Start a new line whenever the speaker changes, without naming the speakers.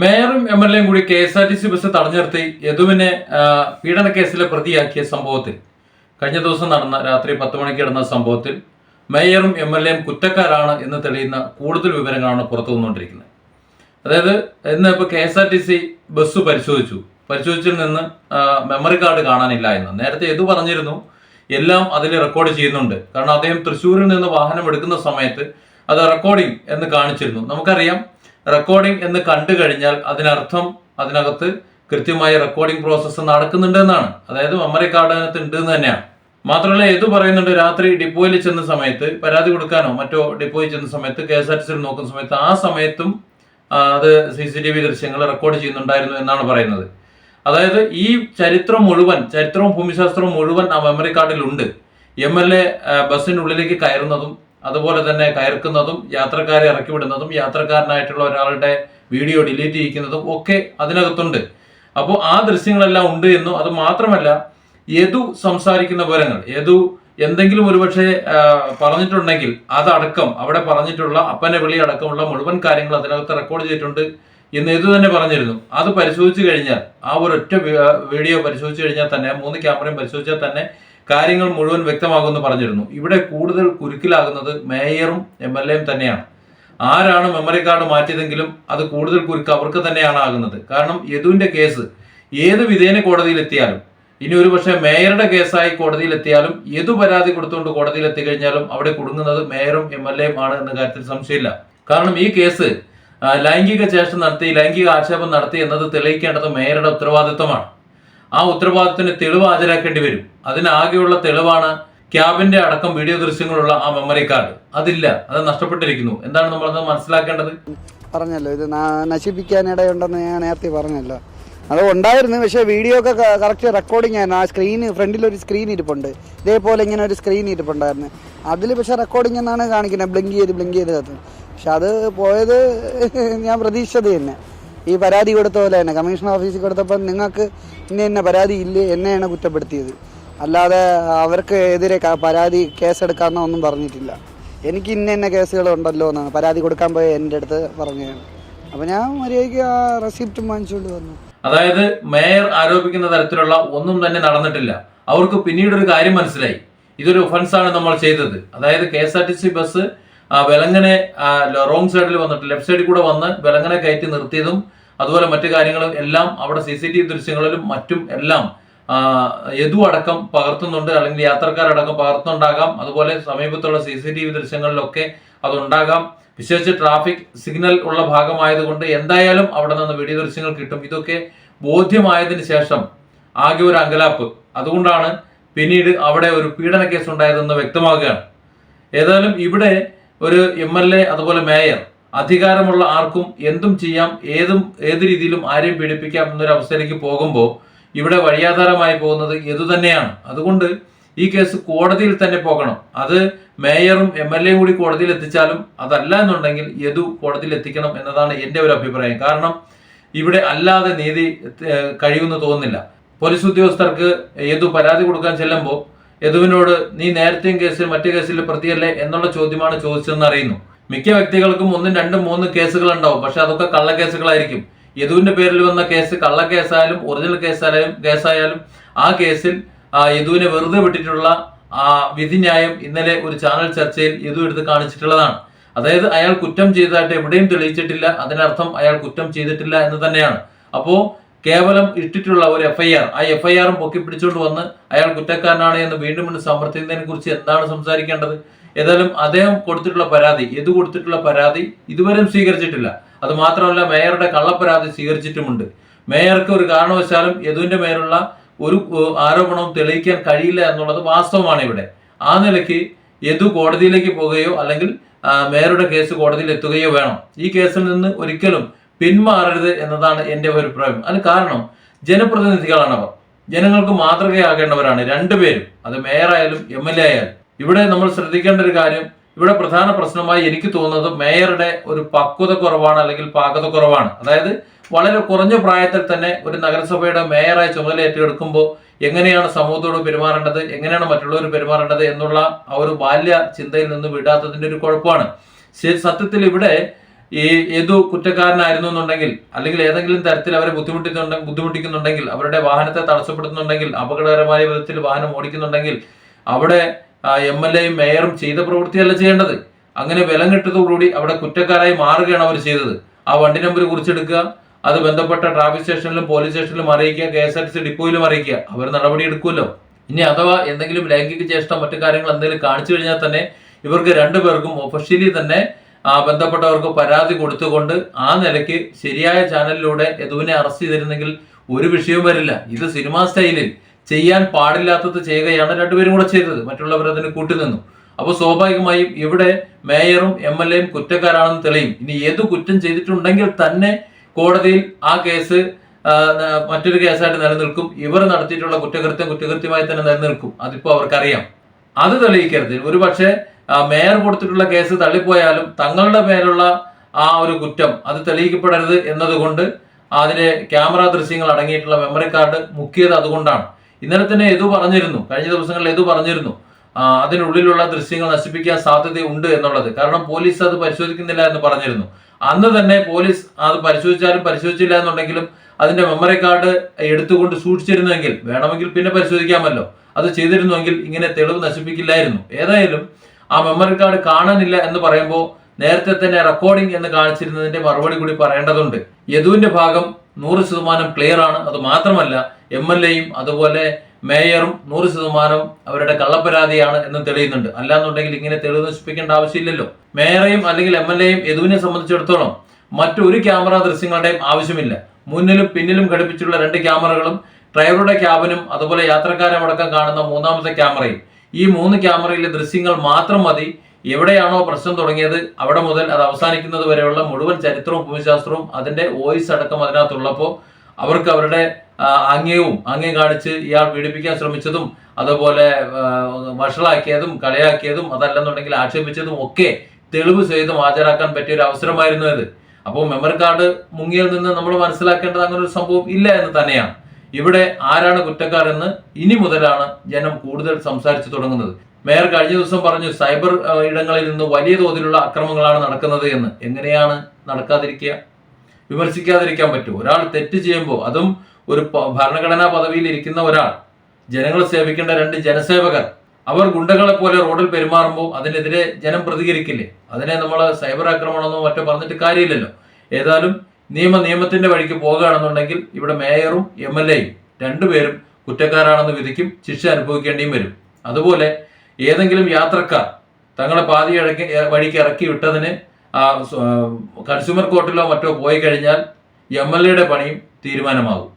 മേയറും M L എയും കൂടി K S R T C bus തടഞ്ഞു നിർത്തി യദുവിനെ ആ, പീഡന കേസിലെ പ്രതിയാക്കിയ സംഭവത്തിൽ. കഴിഞ്ഞ ദിവസം നടന്ന രാത്രി പത്ത് മണിക്ക് നടന്ന സംഭവത്തിൽ മേയറും എം എൽ എയും കുറ്റക്കാരാണ് എന്ന് തെളിയുന്ന കൂടുതൽ വിവരങ്ങളാണ് പുറത്തു വന്നുകൊണ്ടിരിക്കുന്നത്. അതായത് ഇന്ന് ഇപ്പോൾ K S R T C bus പരിശോധിച്ചു. പരിശോധിച്ചിൽ നിന്ന് മെമ്മറി കാർഡ് കാണാനില്ല എന്ന്. നേരത്തെ എതു പറഞ്ഞിരുന്നു എല്ലാം അതിൽ റെക്കോർഡ് ചെയ്യുന്നുണ്ട്. കാരണം അദ്ദേഹം തൃശ്ശൂരിൽ നിന്ന് വാഹനം എടുക്കുന്ന സമയത്ത് അത് റെക്കോർഡിംഗ് എന്ന് കാണിച്ചിരുന്നു. നമുക്കറിയാം റെക്കോർഡിംഗ് എന്ന് കണ്ടു കഴിഞ്ഞാൽ അതിനർത്ഥം അതിനകത്ത് കൃത്യമായി റെക്കോർഡിംഗ് പ്രോസസ്സ് നടക്കുന്നുണ്ട് എന്നാണ്. അതായത് മെമ്മറി കാർഡ് അതിനകത്ത് ഉണ്ട് എന്ന് തന്നെയാണ്. മാത്രമല്ല ഏതു പറയുന്നുണ്ട്? രാത്രി ഡിപ്പോയിൽ ചെന്ന സമയത്ത് പരാതി കൊടുക്കാനോ മറ്റോ ഡിപ്പോയിൽ ചെന്ന സമയത്ത് കെ എസ് ആർ ടി സിയിൽ നോക്കുന്ന സമയത്ത് ആ സമയത്തും അത് സി സി ടി വി ദൃശ്യങ്ങൾ റെക്കോർഡ് ചെയ്യുന്നുണ്ടായിരുന്നു എന്നാണ് പറയുന്നത്. അതായത് ഈ ചരിത്രം മുഴുവൻ ചരിത്രവും ഭൂമിശാസ്ത്രവും മുഴുവൻ ആ മെമ്മറി കാർഡിലുണ്ട് എം എൽ എ ബസ്സിനുള്ളിലേക്ക് കയറുന്നതും അതുപോലെ തന്നെ കയർക്കുന്നതും യാത്രക്കാരെ ഇറക്കി വിടുന്നതും യാത്രക്കാരനായിട്ടുള്ള ഒരാളുടെ വീഡിയോ ഡിലീറ്റ് ചെയ്യിക്കുന്നതും ഒക്കെ അതിനകത്തുണ്ട്. അപ്പോൾ ആ ദൃശ്യങ്ങളെല്ലാം ഉണ്ട് എന്നും അത് മാത്രമല്ല യദു സംസാരിക്കുന്ന വിവരങ്ങൾ യദു എന്തെങ്കിലും ഒരുപക്ഷെ പറഞ്ഞിട്ടുണ്ടെങ്കിൽ അതടക്കം അവിടെ പറഞ്ഞിട്ടുള്ള അപ്പനെ വിളി അടക്കമുള്ള മുഴുവൻ കാര്യങ്ങൾ അതിനകത്ത് റെക്കോർഡ് ചെയ്തിട്ടുണ്ട് എന്ന് യദു തന്നെ പറഞ്ഞിരുന്നു. അത് പരിശോധിച്ചു കഴിഞ്ഞാൽ ആ ഒരൊറ്റ വീഡിയോ പരിശോധിച്ചു കഴിഞ്ഞാൽ തന്നെ മൂന്ന് ക്യാമറയും പരിശോധിച്ചാൽ തന്നെ കാര്യങ്ങൾ മുഴുവൻ വ്യക്തമാകുമെന്ന് പറഞ്ഞിരുന്നു. ഇവിടെ കൂടുതൽ കുരുക്കിലാകുന്നത് മേയറും എം എൽ എയും തന്നെയാണ്. ആരാണ് മെമ്മറി കാർഡ് മാറ്റിയതെങ്കിലും അത് കൂടുതൽ കുരുക്ക് അവർക്ക് തന്നെയാണ് ആകുന്നത്. കാരണം യദുവിന്റെ കേസ് ഏത് വിധേന കോടതിയിൽ എത്തിയാലും ഇനി ഒരു പക്ഷേ മേയറുടെ കേസായി കോടതിയിൽ എത്തിയാലും ഏതു പരാതി കൊടുത്തുകൊണ്ട് കോടതിയിൽ എത്തിക്കഴിഞ്ഞാലും അവിടെ കുടുങ്ങുന്നത് മേയറും എം എൽ എയും ആണ് എന്ന കാര്യത്തിൽ സംശയമില്ല. കാരണം ഈ കേസ് ലൈംഗിക ചേഷ്ടം നടത്തി ലൈംഗിക ആക്ഷേപം നടത്തി എന്നത് തെളിയിക്കേണ്ടത് മേയറുടെ ഉത്തരവാദിത്വമാണ്. ആ ഉത്തരവാദിത്തത്തിന് തെളിവ് ഹാജരാക്കേണ്ടി വരും. അതിനാകെയുള്ള തെളിവാണ് ക്യാബിന്റെ അടക്കം വീഡിയോ ദൃശ്യങ്ങളുള്ള ആ മെമ്മറി കാർഡ് അതില്ല. അത് നഷ്ടപ്പെട്ടിരിക്കുന്നു. എന്താണ് നമ്മൾ അത് മനസ്സിലാക്കേണ്ടത്?
പറഞ്ഞല്ലോ. ഇത് നശിപ്പിക്കാനിടയുണ്ടെന്ന് ഞാൻ നേരത്തെ പറഞ്ഞല്ലോ. അത് ഉണ്ടായിരുന്നു. പക്ഷേ വീഡിയോ ഒക്കെ കറക്റ്റ് റെക്കോർഡിംഗ് ആയിരുന്നു. ആ സ്ക്രീൻ ഫ്രണ്ടിൽ ഒരു സ്ക്രീൻ ഇരിപ്പുണ്ട്. ഇതേപോലെ ഇങ്ങനെ ഒരു സ്ക്രീൻ ഇരിപ്പുണ്ടായിരുന്നു. അതിൽ പക്ഷേ റെക്കോർഡിംഗ് എന്നാണ് കാണിക്കുന്നത്. ബ്ലിങ്ക് ചെയ്ത് ബ്ലിങ്ക് ചെയ്ത് പക്ഷെ അത് പോയത് ഞാൻ പ്രതീക്ഷിച്ചത് തന്നെ. ഈ പരാതി കൊടുത്ത പോലെ തന്നെ. കമ്മീഷൻ ഓഫീസിൽ കൊടുത്തപ്പോൾ നിങ്ങൾക്ക് ഇന്ന ഇന്ന പരാതി ഇല്ലേ എന്നെയാണ് കുറ്റപ്പെടുത്തിയത്. അല്ലാതെ അവർക്ക് എതിരെ പരാതി കേസെടുക്കാമെന്നോ ഒന്നും പറഞ്ഞിട്ടില്ല. എനിക്ക് ഇന്ന ഇന്ന കേസുകളുണ്ടല്ലോ എന്നാണ് പരാതി കൊടുക്കാൻ പോയ എന്റെ അടുത്ത് പറഞ്ഞതാണ്. അപ്പോൾ ഞാൻ മര്യാദയ്ക്ക് ആ റെസിപ്റ്റ് വാങ്ങിച്ചുകൊണ്ട് വന്നു.
അതായത് മേയർ ആരോപിക്കുന്ന തരത്തിലുള്ള ഒന്നും തന്നെ നടന്നിട്ടില്ല. അവർക്ക് പിന്നീട് ഒരു കാര്യം മനസ്സിലായി. ഇതൊരു ഒഫൻസ് ആണ് നമ്മൾ ചെയ്തത്. അതായത് K S R T C bus വെലങ്ങനെ wrong സൈഡിൽ വന്നിട്ട് ലെഫ്റ്റ് സൈഡിൽ കൂടെ വന്ന് വെലങ്ങനെ കയറ്റി നിർത്തിയതും അതുപോലെ മറ്റു കാര്യങ്ങളും എല്ലാം അവിടെ സി സി ടി വി ദൃശ്യങ്ങളിലും മറ്റും എല്ലാം യദു അടക്കം പകർത്തുന്നുണ്ട്. അല്ലെങ്കിൽ യാത്രക്കാരടക്കം പകർത്തുന്നുണ്ടാകാം. അതുപോലെ സമീപത്തുള്ള സി സി ടി വി ദൃശ്യങ്ങളിലൊക്കെ അതുണ്ടാകാം. വിശേഷിച്ച് ട്രാഫിക് സിഗ്നൽ ഉള്ള ഭാഗമായതുകൊണ്ട് എന്തായാലും അവിടെ നിന്ന് വീഡിയോ ദൃശ്യങ്ങൾ കിട്ടും. ഇതൊക്കെ ബോധ്യമായതിനു ശേഷം ആകെ ഒരു അങ്കലാപ്പ്. അതുകൊണ്ടാണ് പിന്നീട് അവിടെ ഒരു പീഡന കേസ് ഉണ്ടായതെന്ന് വ്യക്തമാകുകയാണ്. ഏതായാലും ഇവിടെ ഒരു എം എൽ എ അതുപോലെ മേയർ അധികാരമുള്ള ആർക്കും എന്തും ചെയ്യാം ഏതും ഏത് രീതിയിലും ആരെയും പീഡിപ്പിക്കാം എന്നൊരു അവസ്ഥയിലേക്ക് പോകുമ്പോൾ ഇവിടെ വഴിയാധാരമായി പോകുന്നത് ഇതു തന്നെയാണ്. അതുകൊണ്ട് ഈ കേസ് കോടതിയിൽ തന്നെ പോകണം. അത് മേയറും എം എൽ എയും കൂടി കോടതിയിൽ എത്തിച്ചാലും അതല്ല എന്നുണ്ടെങ്കിൽ യദു കോടതിയിൽ എത്തിക്കണം എന്നതാണ് എന്റെ ഒരു അഭിപ്രായം. കാരണം ഇവിടെ അല്ലാതെ നീതി കഴിയുമെന്ന് തോന്നുന്നില്ല. പോലീസ് ഉദ്യോഗസ്ഥർക്ക് യദു പരാതി കൊടുക്കാൻ ചെല്ലുമ്പോൾ യദുവിനോട് നീ നേരത്തെയും കേസിൽ മറ്റു കേസിൽ പ്രതിയല്ലേ? എന്നുള്ള ചോദ്യമാണ് ചോദിച്ചതെന്ന് അറിയുന്നു. മിക്ക വ്യക്തികൾക്കും ഒന്നും രണ്ടും മൂന്ന് കേസുകൾ ഉണ്ടാവും പക്ഷെ അതൊക്കെ കള്ളക്കേസുകളായിരിക്കും. യദുവിന്റെ പേരിൽ വന്ന കേസ് കള്ളക്കേസായാലും ഒറിജിനൽ കേസായാലും കേസായാലും ആ കേസിൽ യദുവിനെ വെറുതെ വിട്ടിട്ടുള്ള ആ വിധിന്യായം ഇന്നലെ ഒരു ചാനൽ ചർച്ചയിൽ യദു എടുത്ത് കാണിച്ചിട്ടുള്ളതാണ്. അതായത് അയാൾ കുറ്റം ചെയ്തതായിട്ട് എവിടെയും തെളിയിച്ചിട്ടില്ല. അതിനർത്ഥം അയാൾ കുറ്റം ചെയ്തിട്ടില്ല എന്ന് തന്നെയാണ്. അപ്പോ കേവലം ഇട്ടിട്ടുള്ള ഒരു എഫ്ഐആർ ആ എഫ്ഐആറും പൊക്കി പിടിച്ചുകൊണ്ട് വന്ന് അയാൾ കുറ്റക്കാരനാണ് എന്ന് വീണ്ടും വീണ്ടും സമർത്ഥിക്കുന്നതിനെ കുറിച്ച് എന്താണ് സംസാരിക്കേണ്ടത്? ഏതായാലും അദ്ദേഹം കൊടുത്തിട്ടുള്ള പരാതി എത് കൊടുത്തിട്ടുള്ള പരാതി ഇതുവരെയും സ്വീകരിച്ചിട്ടില്ല. അത് മാത്രമല്ല മേയറുടെ കള്ളപ്പരാതി സ്വീകരിച്ചിട്ടുമുണ്ട്. മേയർക്ക് ഒരു കാരണവശാലും യദുവിന്റെ മേലുള്ള ഒരു ആരോപണവും തെളിയിക്കാൻ കഴിയില്ല എന്നുള്ളത് വാസ്തവമാണ് ഇവിടെ. ആ നിലയ്ക്ക് യദു കോടതിയിലേക്ക് പോകുകയോ അല്ലെങ്കിൽ മേയറുടെ കേസ് കോടതിയിൽ എത്തുകയോ വേണം. ഈ കേസിൽ നിന്ന് ഒരിക്കലും പിന്മാറരുത് എന്നതാണ് എന്റെ അഭിപ്രായം. അതിന് കാരണം ജനപ്രതിനിധികളാണ് അവർ ജനങ്ങൾക്ക് മാതൃകയാകേണ്ടവരാണ് രണ്ടുപേരും. അത് മേയറായാലും എം എൽ എ ആയാലും. ഇവിടെ നമ്മൾ ശ്രദ്ധിക്കേണ്ട ഒരു കാര്യം ഇവിടെ പ്രധാന പ്രശ്നമായി എനിക്ക് തോന്നുന്നത് മേയറുടെ ഒരു പക്വത കുറവാണ് അല്ലെങ്കിൽ പാകത കുറവാണ്. അതായത് വളരെ കുറഞ്ഞ പ്രായത്തിൽ തന്നെ ഒരു നഗരസഭയുടെ മേയറായി ചുമതല ഏറ്റെടുക്കുമ്പോൾ എങ്ങനെയാണ് സമൂഹത്തോട് പെരുമാറേണ്ടത് എങ്ങനെയാണ് മറ്റുള്ളവർ പെരുമാറേണ്ടത് എന്നുള്ള ആ ഒരു ബാല്യ ചിന്തയിൽ നിന്ന് വിടാത്തതിന്റെ ഒരു കുഴപ്പമാണ്. സത്യത്തിൽ ഇവിടെ ഈ ഏതു കുറ്റക്കാരനായിരുന്നു എന്നുണ്ടെങ്കിൽ അല്ലെങ്കിൽ ഏതെങ്കിലും തരത്തിൽ അവരെ ബുദ്ധിമുട്ടിക്കുന്നുണ്ടെങ്കിൽ ബുദ്ധിമുട്ടിക്കുന്നുണ്ടെങ്കിൽ അവരുടെ വാഹനത്തെ തടസ്സപ്പെടുത്തുന്നുണ്ടെങ്കിൽ അപകടകരമായ വിധത്തിൽ വാഹനം ഓടിക്കുന്നുണ്ടെങ്കിൽ അവിടെ എം എൽ എയും മേയറും ചെയ്ത പ്രവൃത്തിയല്ല ചെയ്യേണ്ടത്. അങ്ങനെ വിലം കിട്ടതോടുകൂടി അവിടെ കുറ്റക്കാരായി മാറുകയാണ് അവർ ചെയ്തത്. ആ വണ്ടി നമ്പർ കുറിച്ചെടുക്കുക അത് ബന്ധപ്പെട്ട ട്രാഫിക് സ്റ്റേഷനിലും പോലീസ് സ്റ്റേഷനിലും അറിയിക്കുക K S R T C ഡിപ്പോയിലും അറിയിക്കുക അവർ നടപടി എടുക്കുമല്ലോ. ഇനി അഥവാ എന്തെങ്കിലും ലൈംഗിക ചേഷ്ടം മറ്റു കാര്യങ്ങൾ എന്തെങ്കിലും കാണിച്ചു കഴിഞ്ഞാൽ തന്നെ ഇവർക്ക് രണ്ടുപേർക്കും ഒഫീഷ്യലി തന്നെ ബന്ധപ്പെട്ടവർക്ക് പരാതി കൊടുത്തുകൊണ്ട് ആ നിലയ്ക്ക് ശരിയായ ചാനലിലൂടെ യദുവിനെ അറസ്റ്റ് ചെയ്തിരുന്നെങ്കിൽ ഒരു വിഷയവും വരില്ല. ഇത് സിനിമാ സ്റ്റൈലിൽ ചെയ്യാൻ പാടില്ലാത്തത് ചെയ്യുകയാണ് രണ്ടുപേരും കൂടെ ചെയ്തത്. മറ്റുള്ളവർ അതിന് കൂട്ടുനിന്നു. അപ്പോൾ സ്വാഭാവികമായും ഇവിടെ മേയറും എം എൽ എയും കുറ്റക്കാരാണെന്ന് തെളിയും. ഇനി ഏത് കുറ്റം ചെയ്തിട്ടുണ്ടെങ്കിൽ തന്നെ കോടതിയിൽ ആ കേസ് മറ്റൊരു കേസായിട്ട് നിലനിൽക്കും. ഇവർ നടത്തിയിട്ടുള്ള കുറ്റകൃത്യം കുറ്റകൃത്യമായി തന്നെ നിലനിൽക്കും. അതിപ്പോ അവർക്കറിയാം. അത് തെളിയിക്കരുത്. ഒരു പക്ഷേ മേയർ കൊടുത്തിട്ടുള്ള കേസ് തള്ളിപ്പോയാലും തങ്ങളുടെ മേലുള്ള ആ ഒരു കുറ്റം അത് തെളിയിക്കപ്പെടരുത് എന്നതുകൊണ്ട് അതിലെ ക്യാമറ ദൃശ്യങ്ങൾ അടങ്ങിയിട്ടുള്ള മെമ്മറി കാർഡ് മുക്കിയത് അതുകൊണ്ടാണ്. ഇന്നലെ തന്നെ എതു പറഞ്ഞിരുന്നു കഴിഞ്ഞ ദിവസങ്ങളിൽ എതു പറഞ്ഞിരുന്നു. അതിനുള്ളിലുള്ള ദൃശ്യങ്ങൾ നശിപ്പിക്കാൻ സാധ്യതയുണ്ട് എന്നുള്ളത്. കാരണം പോലീസ് അത് പരിശോധിക്കുന്നില്ല എന്ന് പറഞ്ഞിരുന്നു. അന്ന് തന്നെ പോലീസ് അത് പരിശോധിച്ചാലും പരിശോധിച്ചില്ല എന്നുണ്ടെങ്കിലും അതിന്റെ മെമ്മറി കാർഡ് എടുത്തുകൊണ്ട് സൂക്ഷിച്ചിരുന്നെങ്കിൽ വേണമെങ്കിൽ പിന്നെ പരിശോധിക്കാമല്ലോ. അത് ചെയ്തിരുന്നുവെങ്കിൽ ഇങ്ങനെ തെളിവ് നശിപ്പിക്കില്ലായിരുന്നു. ഏതായാലും ആ മെമ്മറി കാർഡ് കാണാനില്ല എന്ന് പറയുമ്പോൾ നേരത്തെ തന്നെ റെക്കോർഡിംഗ് എന്ന് കാണിച്ചിരുന്നതിന്റെ മറുപടി കൂടി പറയേണ്ടതുണ്ട്. യദുവിന്റെ ഭാഗം നൂറ് ശതമാനം ക്ലിയർ ആണ്. അത് മാത്രമല്ല എം എൽ എയും അതുപോലെ മേയറും നൂറ് ശതമാനം അവരുടെ കള്ളപ്പരാതിയാണ് എന്ന് തെളിയുന്നുണ്ട്. അല്ലാന്നുണ്ടെങ്കിൽ ഇങ്ങനെ തെളിവ് നശിപ്പിക്കേണ്ട ആവശ്യമില്ലല്ലോ. മേയറെയും അല്ലെങ്കിൽ എം എൽ എയും യദുവിനെ സംബന്ധിച്ചിടത്തോളം മറ്റൊരു ക്യാമറ ദൃശ്യങ്ങളുടെയും ആവശ്യമില്ല. മുന്നിലും പിന്നിലും ഘടിപ്പിച്ചിട്ടുള്ള രണ്ട് ക്യാമറകളും ഡ്രൈവറുടെ ക്യാബിനും അതുപോലെ യാത്രക്കാരെ അടക്കം കാണുന്ന മൂന്നാമത്തെ ക്യാമറയും. ഈ മൂന്ന് ക്യാമറയിലെ ദൃശ്യങ്ങൾ മാത്രം മതി. എവിടെയാണോ പ്രശ്നം തുടങ്ങിയത് അവിടെ മുതൽ അത് അവസാനിക്കുന്നത് വരെയുള്ള മുഴുവൻ ചരിത്രവും ഭൂമിശാസ്ത്രവും അതിന്റെ വോയിസ് അടക്കം അതിനകത്തുള്ളപ്പോൾ അവർക്ക് അവരുടെ ആംഗ്യവും ആംഗ്യം കാണിച്ച് ഇയാൾ പീഡിപ്പിക്കാൻ ശ്രമിച്ചതും അതുപോലെ വഷളാക്കിയതും കളിയാക്കിയതും അതല്ലെന്നുണ്ടെങ്കിൽ ആക്ഷേപിച്ചതും ഒക്കെ തെളിവ് സഹിതം ഹാജരാക്കാൻ പറ്റിയ ഒരു അവസരമായിരുന്നു അത് അപ്പോൾ മെമ്മറി കാർഡ് മുങ്ങിയിൽ നിന്ന് നമ്മൾ മനസ്സിലാക്കേണ്ടത് അങ്ങനെ ഒരു സംഭവം ഇല്ല എന്ന് തന്നെയാണ്. ഇവിടെ ആരാണ് കുറ്റക്കാരെന്ന് ഇനി മുതലാണ് ജനം കൂടുതൽ സംസാരിച്ചു തുടങ്ങുന്നത്. മേയർ കഴിഞ്ഞ ദിവസം പറഞ്ഞു സൈബർ ഇടങ്ങളിൽ നിന്ന് വലിയ തോതിലുള്ള അക്രമങ്ങളാണ് നടക്കുന്നത് എന്ന്. എങ്ങനെയാണ് നടക്കാതിരിക്കുക? വിമർശിക്കാതിരിക്കാൻ പറ്റും. ഒരാൾ തെറ്റ് ചെയ്യുമ്പോൾ അതും ഒരു ഭരണഘടനാ പദവിയിൽ ഇരിക്കുന്ന ഒരാൾ ജനങ്ങളെ സേവിക്കേണ്ട രണ്ട് ജനസേവകർ അവർ ഗുണ്ടകളെ പോലെ റോഡിൽ പെരുമാറുമ്പോൾ അതിനെതിരെ ജനം പ്രതികരിക്കില്ലേ? അതിനെ നമ്മൾ സൈബർ ആക്രമണമെന്നോ മറ്റോ പറഞ്ഞിട്ട് കാര്യമില്ലല്ലോ. ഏതായാലും നിയമ നിയമത്തിന്റെ വഴിക്ക് പോകുകയാണെന്നുണ്ടെങ്കിൽ ഇവിടെ മേയറും എം എൽ എയും രണ്ടുപേരും കുറ്റക്കാരാണെന്ന് വിധിക്കും ശിക്ഷ അനുഭവിക്കേണ്ടിയും വരും. അതുപോലെ ഏതെങ്കിലും യാത്രക്കാർ തങ്ങളെ പാതി വഴിക്ക് ഇറക്കി വിട്ടതിന് കൺസ്യൂമർ കോർട്ടിലോ മറ്റോ പോയി കഴിഞ്ഞാൽ എം എൽ എയുടെ പണിയും തീരുമാനമാകും.